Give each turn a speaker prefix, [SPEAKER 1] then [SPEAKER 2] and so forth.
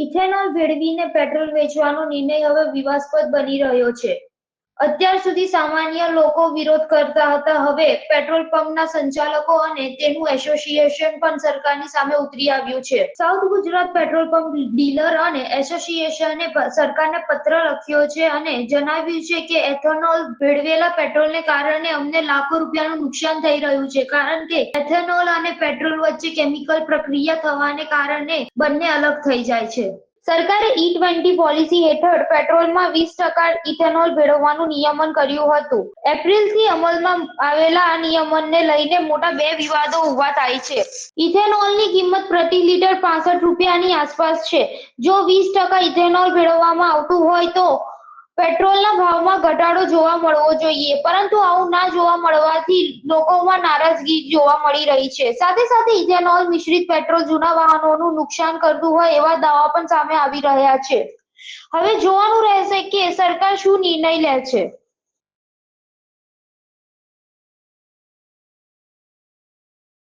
[SPEAKER 1] Ethanol ભેળવીને petrol વેચવાનો નિર્ણય હવે વિવાદાસ્પદ બની રહ્યો છે. અત્યાર સુધી સામાન્ય લોકો વિરોધ કરતા હતા. હવે પેટ્રોલ પંપના સંચાલકો અને તેનું એસોસિએશન પણ સરકારની સામે ઉતરી આવ્યું છે. South Gujarat petrol pump dealer અને એસોસિએશને સરકારને પત્ર લખ્યો છે અને જણાવ્યું છે કે એથેનોલ ભેળવેલા પેટ્રોલને કારણે અમને લાખો રૂપિયાનું નુકસાન થઈ રહ્યું છે. કારણ કે એથેનોલ અને પેટ્રોલ વચ્ચે કેમિકલ પ્રક્રિયા થવાને કારણે બંને અલગ થઈ જાય છે. સરકારે ઈ ટ્વેન્ટી પોલિસી હેઠળ પેટ્રોલમાં વીસ ટકા ઇથેનોલ ભેળવવાનું નિયમન કર્યું હતું. એપ્રિલથી અમલમાં આવેલા આ નિયમનને લઈને મોટા બે વિવાદો ઊભા થાય છે. ઇથેનોલની કિંમત પ્રતિ લીટર પાસઠ રૂપિયાની આસપાસ છે. જો વીસ ટકા ઇથેનોલ ભેળવવામાં આવતું હોય તો પેટ્રોલના ભાવમાં ઘટાડો જોવા મળવો જોઈએ, પરંતુ આવું ના જોવા મળવાથી લોકોમાં નારાજગી જોવા મળી રહી છે. સાથે સાથે ઇથેનોલ મિશ્રિત પેટ્રોલ જૂના વાહનોનું નુકસાન કરતું હોય એવા દાવા પણ સામે આવી રહ્યા છે. હવે જોવાનું રહેશે કે સરકાર શું નિર્ણય લે છે.